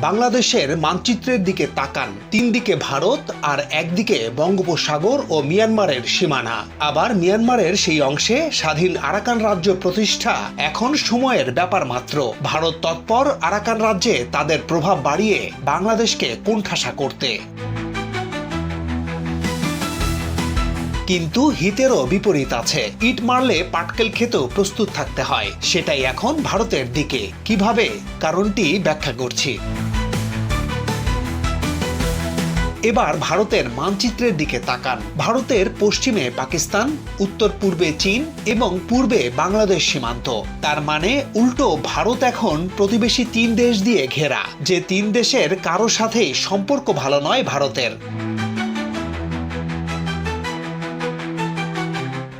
বাংলাদেশের মানচিত্রের দিকে তাকান। তিন দিকে ভারত আর একদিকে বঙ্গোপসাগর ও মিয়ানমারের সীমানা। আবার মিয়ানমারের সেই অংশে স্বাধীন আরাকান রাজ্য প্রতিষ্ঠা এখন সময়ের ব্যাপার মাত্র। ভারত তৎপর আরাকান রাজ্যে তাদের প্রভাব বাড়িয়ে বাংলাদেশকে কোণঠাসা করতে। কিন্তু হিতেরও বিপরীত আছে। ইট মারলে পাটকেল খেতেও প্রস্তুত থাকতে হয়। সেটাই এখন ভারতের দিকে। কীভাবে? কারণটি ব্যাখ্যা করছি। এবার ভারতের মানচিত্রের দিকে তাকান। ভারতের পশ্চিমে পাকিস্তান, উত্তর পূর্বে চীন এবং পূর্বে বাংলাদেশ সীমান্ত। তার মানে উল্টো ভারত এখন প্রতিবেশী তিন দেশ দিয়ে ঘেরা, যে তিন দেশের কারও সাথেই সম্পর্ক ভালো নয় ভারতের।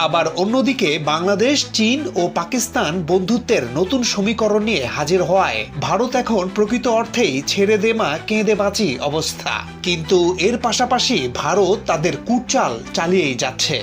আবার অন্যদিকে বাংলাদেশ, চীন ও পাকিস্তান বন্ধুত্বের নতুন সমীকরণ নিয়ে হাজির হওয়ায় ভারত এখন প্রকৃত অর্থেই ছেড়ে দেমা কেঁদে বাঁচি অবস্থা। কিন্তু এর পাশাপাশি ভারত তাদের কুটচাল চালিয়েই যাচ্ছে।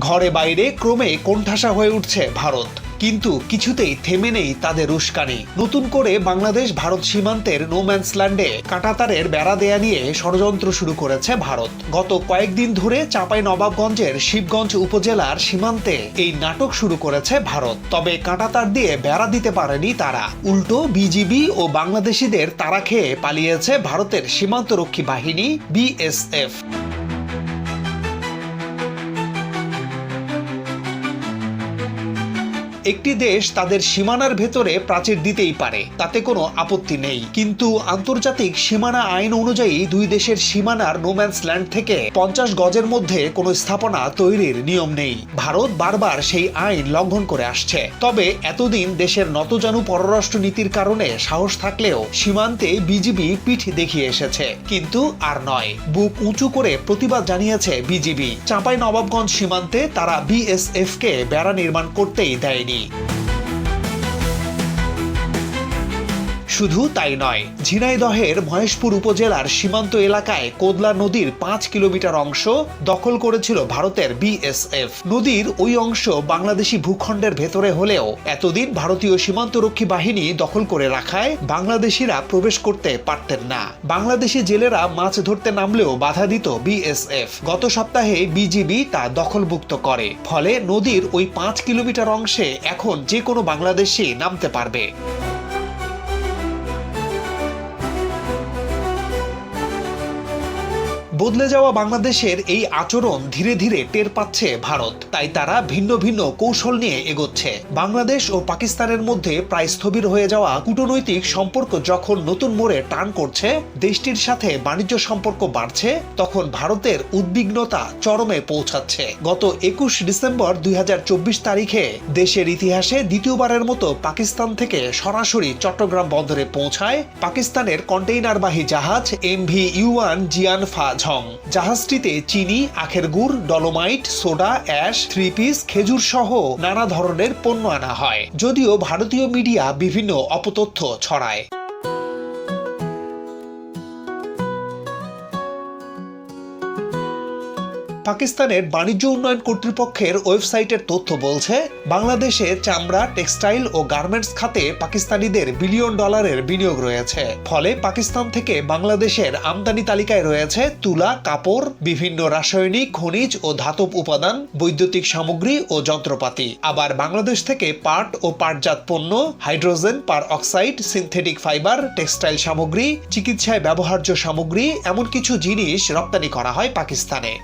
ঘরে বাইরে ক্রমে কোণঠাসা হয়ে উঠছে ভারত। কিন্তু কিছুতেই থেমে নেই তাদের উস্কানি নতুন করে বাংলাদেশ ভারত সীমান্তের নোম্যান্স ল্যান্ডে কাঁটাতারের বেড়া দেয়া নিয়ে ষড়যন্ত্র শুরু করেছে ভারত। গত কয়েকদিন ধরে চাঁপাই নবাবগঞ্জের শিবগঞ্জ উপজেলার সীমান্তে এই নাটক শুরু করেছে ভারত। তবে কাঁটাতার দিয়ে বেড়া দিতে পারেনি তারা। উল্টো বিজিবি ও বাংলাদেশিদের তারা খেয়ে পালিয়েছে ভারতের সীমান্তরক্ষী বাহিনী, বিএসএফ। একটি দেশ তাদের সীমানার ভেতরে প্রাচীর দিতেই পারে, তাতে কোনো আপত্তি নেই। কিন্তু আন্তর্জাতিক সীমানা আইন অনুযায়ী দুই দেশের সীমানার নোম্যান্স ল্যান্ড থেকে পঞ্চাশ গজের মধ্যে কোনো স্থাপনা তৈরির নিয়ম নেই। ভারত বারবার সেই আইন লঙ্ঘন করে আসছে। তবে এতদিন দেশের নতজানু পররাষ্ট্র নীতির কারণে সাহস থাকলেও সীমান্তে বিজিবি পিঠ দেখিয়ে এসেছে। কিন্তু আর নয়, বুক উঁচু করে প্রতিবাদ জানিয়েছে বিজিবি। চাঁপাই নবাবগঞ্জ সীমান্তে তারা বিএসএফ কে বেড়া নির্মাণ করতেই দেয়নি। need. শুধু তাই নয়, ঝিনাইদহের মহেশপুর উপজেলার সীমান্ত এলাকায় কোদলা নদীর পাঁচ কিলোমিটার অংশ দখল করেছিল ভারতের বিএসএফ। নদীর ওই অংশ বাংলাদেশি ভূখণ্ডের ভেতরে হলেও এতদিন ভারতীয় সীমান্তরক্ষী বাহিনী দখল করে রাখায় বাংলাদেশিরা প্রবেশ করতে পারতেন না। বাংলাদেশি জেলেরা মাছ ধরতে নামলেও বাধা দিত বিএসএফ। গত সপ্তাহে বিজিবি তা দখলমুক্ত করে। ফলে নদীর ওই পাঁচ কিলোমিটার অংশে এখন যে কোনো বাংলাদেশি নামতে পারবে। বদলে যাওয়া বাংলাদেশের এই আচরণ ধীরে ধীরে টের পাচ্ছে ভারত। তাই তারা ভিন্ন ভিন্ন কৌশল নিয়ে এগোচ্ছে। বাংলাদেশ ও পাকিস্তানের মধ্যে প্রায় স্থবির হয়ে যাওয়া কূটনৈতিক সম্পর্ক যখন নতুন মোড়ে টান করছে, দেশটির সাথে বাণিজ্য সম্পর্ক বাড়ছে, তখন ভারতের উদ্বিগ্নতা চরমে পৌঁছাচ্ছে। গত একুশ ডিসেম্বর দুই হাজার চব্বিশ তারিখে দেশের ইতিহাসে দ্বিতীয়বারের মতো পাকিস্তান থেকে সরাসরি চট্টগ্রাম বন্দরে পৌঁছায় পাকিস্তানের কন্টেইনারবাহী জাহাজ এম এমভি ইউয়ান জিয়ান ফা ঝং জাহাজটিতে চিনি, আখের গুড়, dolomite, soda, ash, three piece, খেজুর সহ নানা ধরনের পণ্য আনা হয়। যদিও ভারতীয় মিডিয়া বিভিন্ন অপতথ্য ছড়ায়। পাকিস্তানের বাণিজ্য উন্নয়ন কর্তৃপক্ষের ওয়েবসাইটের তথ্য বলছে, বাংলাদেশে চামড়া, টেক্সটাইল ও গার্মেন্টস খাতে পাকিস্তানিদের বিলিয়ন ডলারের বিনিয়োগ রয়েছে। ফলে পাকিস্তান থেকে বাংলাদেশের আমদানি তালিকায় রয়েছে তুলা, কাপড়, বিভিন্ন রাসায়নিক, খনিজ ও ধাতব উপাদান, বৈদ্যুতিক সামগ্রী ও যন্ত্রপাতি। আবার বাংলাদেশ থেকে পাট ও পাটজাত পণ্য, hydrogen, peroxide, synthetic fibre, textile সামগ্রী, চিকিৎসায় ব্যবহার্য সামগ্রী, এমন কিছু জিনিস রপ্তানি করা হয় পাকিস্তানে।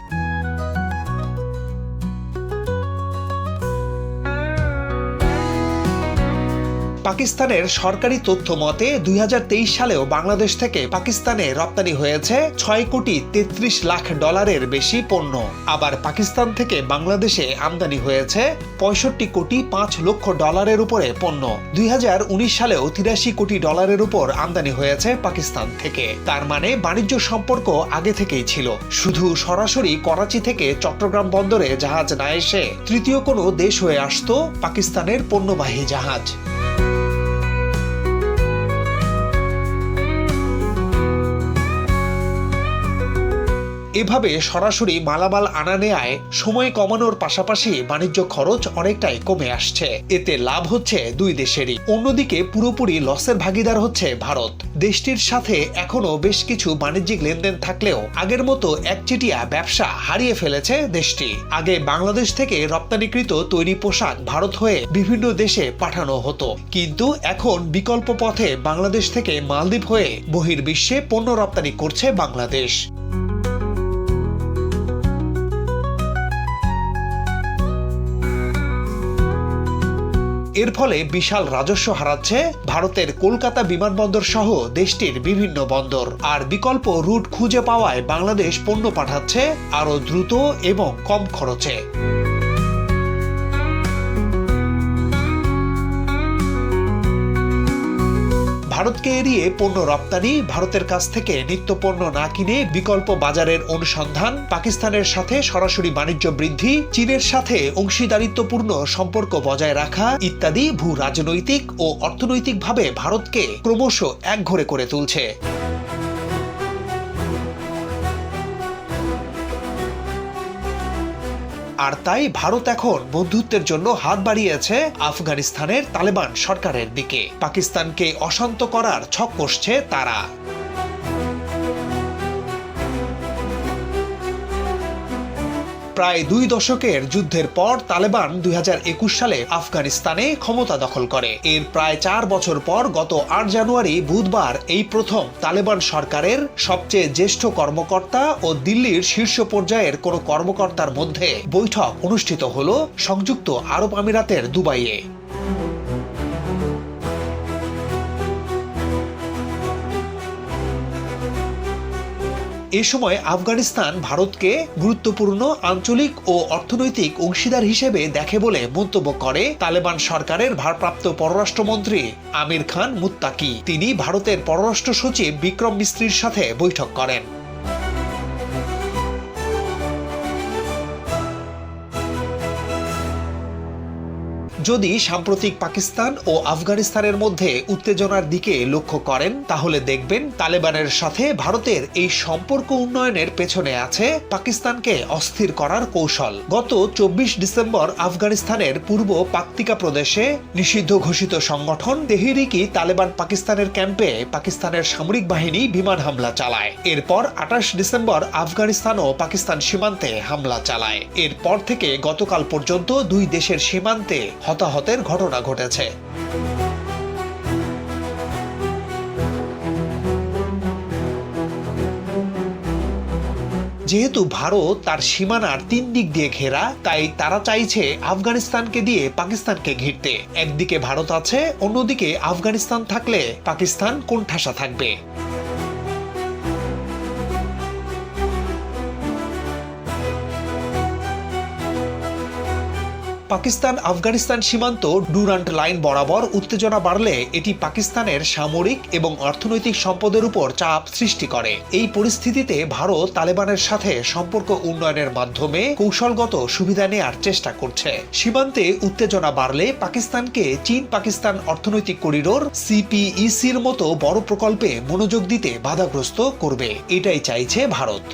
পাকিস্তানের সরকারি তথ্য মতে, দুই হাজার তেইশ সালেও বাংলাদেশ থেকে পাকিস্তানে রপ্তানি হয়েছে ছয় কোটি তেত্রিশ লাখ ডলারের বেশি পণ্য। আবার পাকিস্তান থেকে বাংলাদেশে আমদানি হয়েছে পঁয়ষট্টি কোটি পাঁচ লক্ষ ডলারের উপরে পণ্য। দুই হাজার উনিশ সালেও তিরাশি কোটি ডলারের উপর আমদানি হয়েছে পাকিস্তান থেকে। তার মানে বাণিজ্য সম্পর্ক আগে থেকেই ছিল। শুধু সরাসরি করাচি থেকে চট্টগ্রাম বন্দরে জাহাজ না এসে তৃতীয় কোনো দেশ হয়ে আসত পাকিস্তানের পণ্যবাহী জাহাজ। এভাবে সরাসরি মালামাল আনা নেয়ায় সময় কমানোর পাশাপাশি বাণিজ্য খরচ অনেকটাই কমে আসছে। এতে লাভ হচ্ছে দুই দেশেরই। অন্যদিকে পুরোপুরি লসের ভাগিদার হচ্ছে ভারত। দেশটির সাথে এখনও বেশ কিছু বাণিজ্যিক লেনদেন থাকলেও আগের মতো একচেটিয়া ব্যবসা হারিয়ে ফেলেছে দেশটি। আগে বাংলাদেশ থেকে রপ্তানিকৃত তৈরি পোশাক ভারত হয়ে বিভিন্ন দেশে পাঠানো হতো। কিন্তু এখন বিকল্প পথে বাংলাদেশ থেকে মালদ্বীপ হয়ে বহির্বিশ্বে পণ্য রপ্তানি করছে বাংলাদেশ। এর ফলে বিশাল রাজস্ব হারাচ্ছে ভারতের কলকাতা বিমানবন্দর সহ দেশটির বিভিন্ন বন্দর। আর বিকল্প রুট খুঁজে পাওয়ায় বাংলাদেশ পণ্য পাঠাচ্ছে আরও দ্রুত এবং কম খরচে। ভারতকে এড়িয়ে পণ্য রপ্তানি, ভারতের কাছ থেকে নিত্য পণ্য না কিনে বিকল্প বাজারের অনুসন্ধান, পাকিস্তানের সাথে সরাসরি বাণিজ্য বৃদ্ধি, চীনের সাথে অংশীদারিত্বপূর্ণ সম্পর্ক বজায় রাখা ইত্যাদি ভূ রাজনৈতিক ও অর্থনৈতিকভাবে ভারতকে ক্রমশ একঘরে করে তুলছে। আর তাই ভারত এখন বন্ধুত্বের জন্য হাত বাড়িয়েছে আফগানিস্তানের তালেবান সরকারের দিকে। পাকিস্তানকে অশান্ত করার ছক কষছে তারা। প্রায় দুই দশকের যুদ্ধের পর তালেবান দুই হাজার একুশ সালে আফগানিস্তানে ক্ষমতা দখল করে। এর প্রায় চার বছর পর গত আট জানুয়ারি বুধবার এই প্রথম তালেবান সরকারের সবচেয়ে জ্যেষ্ঠ কর্মকর্তা ও দিল্লির শীর্ষ পর্যায়ের কোনো কর্মকর্তার মধ্যে বৈঠক অনুষ্ঠিত হল সংযুক্ত আরব আমিরাতের দুবাইয়ে। এ সময় আফগানিস্তান ভারতকে গুরুত্বপূর্ণ আঞ্চলিক ও অর্থনৈতিক অংশীদার হিসেবে দেখে বলে মন্তব্য করে তালেবান সরকারের ভারপ্রাপ্ত পররাষ্ট্রমন্ত্রী আমির খান মুত্তাকি। তিনি ভারতের পররাষ্ট্র সচিব বিক্রম মিস্ত্রির সাথে বৈঠক করেন। যদি সাম্প্রতিক পাকিস্তান ও আফগানিস্তানের মধ্যে উত্তেজনার দিকে লক্ষ্য করেন, তাহলে দেখবেন তালেবানের সাথে ভারতের এই সম্পর্ক উন্নয়নের পেছনে আছে পাকিস্তানকে অস্থির করার কৌশল। গত চব্বিশ ডিসেম্বর আফগানিস্তানের পূর্ব পাক্তিকা প্রদেশে নিষিদ্ধ ঘোষিত সংগঠন তেহরিকি তালেবান পাকিস্তানের ক্যাম্পে পাকিস্তানের সামরিক বাহিনী বিমান হামলা চালায়। এরপর আঠাশ ডিসেম্বর আফগানিস্তান ও পাকিস্তান সীমান্তে হামলা চালায়। এরপর থেকে গতকাল পর্যন্ত দুই দেশের সীমান্তে হতাহতের ঘটনা ঘটেছে। যেহেতু ভারত তার সীমানার তিন দিক দিয়ে ঘেরা, তাই তারা চাইছে আফগানিস্তানকে দিয়ে পাকিস্তানকে ঘিরতে। একদিকে ভারত আছে, অন্যদিকে আফগানিস্তান থাকলে পাকিস্তান কোণঠাসা থাকবে। পাকিস্তান আফগানিস্তান সীমান্ত ডুরান্ট লাইন বরাবর উত্তেজনা বাড়লে এটি পাকিস্তানের সামরিক এবং অর্থনৈতিক সম্পদের উপর চাপ সৃষ্টি করে। এই পরিস্থিতিতে ভারত তালেবানের সাথে সম্পর্ক উন্নয়নের মাধ্যমে কৌশলগত সুবিধা নেয়ার চেষ্টা করছে। সীমান্তে উত্তেজনা বাড়লে পাকিস্তানকে চীন পাকিস্তান অর্থনৈতিক করিডোর সিপিইসির মতো বড় প্রকল্পে মনোযোগ দিতে বাধাগ্রস্ত করবে। এটাই চাইছে ভারত।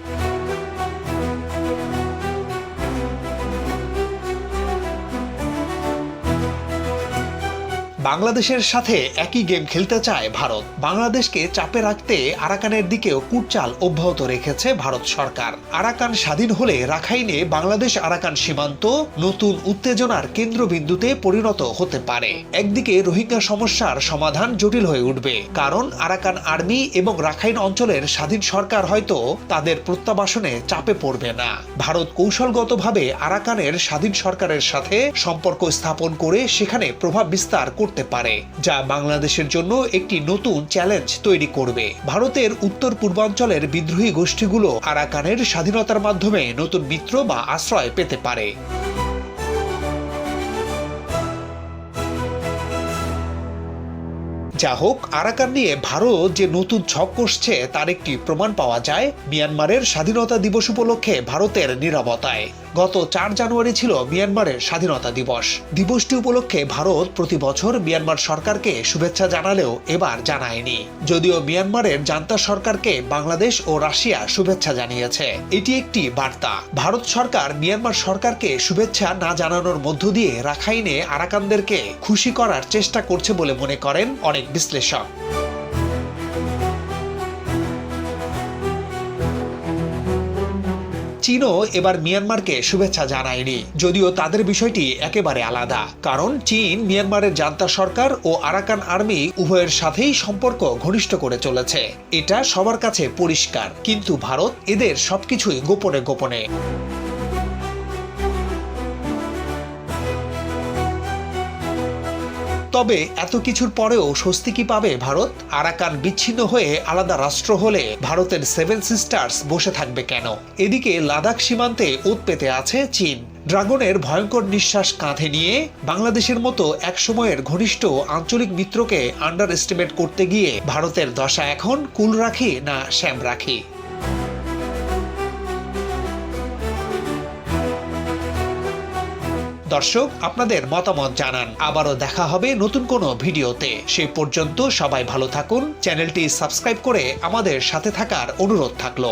বাংলাদেশের সাথে একই গেম খেলতে চায় ভারত। বাংলাদেশকে চাপে রাখতে আরাকানের দিকেও কুটচাল অব্যাহত রেখেছে ভারত সরকার। আরাকান স্বাধীন হলে রাখাইনে বাংলাদেশ আরাকান সীমান্ত নতুন উত্তেজনার কেন্দ্রবিন্দুতে পরিণত হতে পারে। একদিকে রোহিঙ্গা সমস্যার সমাধান জটিল হয়ে উঠবে, কারণ আরাকান আর্মি এবং রাখাইন অঞ্চলের স্বাধীন সরকার হয়তো তাদের প্রত্যাবাসনে চাপে পড়বে না। ভারত কৌশলগতভাবে আরাকানের স্বাধীন সরকারের সাথে সম্পর্ক স্থাপন করে সেখানে প্রভাব বিস্তার করতে করতে পারে, যা বাংলাদেশের জন্য একটি নতুন চ্যালেঞ্জ তৈরি করবে। ভারতের উত্তর পূর্বাঞ্চলের বিদ্রোহী গোষ্ঠীগুলো আরাকানের স্বাধীনতার মাধ্যমে নতুন মিত্র বা আশ্রয় পেতে পারে। যা হোক, আরাকান নিয়ে ভারত যে নতুন ছক কষছে, তার একটি প্রমাণ পাওয়া যায় মিয়ানমারের স্বাধীনতা দিবস উপলক্ষে ভারতের নিরবতায়। গত চার জানুয়ারি ছিল মিয়ানমারের স্বাধীনতা দিবস। দিবসটি উপলক্ষে ভারত প্রতি বছর মিয়ানমার সরকারকে শুভেচ্ছা জানালেও এবার জানায়নি। যদিও মিয়ানমারের জান্তা সরকারকে বাংলাদেশ ও রাশিয়া শুভেচ্ছা জানিয়েছে। এটি একটি বার্তা। ভারত সরকার মিয়ানমার সরকারকে শুভেচ্ছা না জানানোর মধ্য দিয়ে রাখাইনে আরাকানদেরকে খুশি করার চেষ্টা করছে বলে মনে করেন অনেক বিশ্লেষক। চীনও এবার মিয়ানমারকে শুভেচ্ছা জানায়নি। যদিও তাদের বিষয়টি একেবারে আলাদা। কারণ চীন মিয়ানমারের জান্তা সরকার ও আরাকান আর্মি উভয়ের সাথেই সম্পর্ক ঘনিষ্ঠ করে চলেছে। এটা সবার কাছে পরিষ্কার। কিন্তু ভারত এদের সবকিছুই গোপনে গোপনে। তবে এত কিছুর পরেও স্বস্তি কি পাবে ভারত? আরাকান বিচ্ছিন্ন হয়ে আলাদা রাষ্ট্র হলে ভারতের সেভেন সিস্টার্স বসে থাকবে কেন? এদিকে লাদাখ সীমান্তে ওত পেতে আছে চীন। ড্রাগনের ভয়ঙ্কর নিঃশ্বাস কাঁধে নিয়ে বাংলাদেশের মতো একসময়ের ঘনিষ্ঠ আঞ্চলিক মিত্রকে আন্ডার এস্টিমেট করতে গিয়ে ভারতের দশা এখন কুল রাখি না শ্যাম রাখি। দর্শক, আপনাদের মতামত জানান। আবারও দেখা হবে নতুন কোনো ভিডিওতে। সে পর্যন্ত সবাই ভালো থাকুন। চ্যানেলটি সাবস্ক্রাইব করে আমাদের সাথে থাকার অনুরোধ থাকল।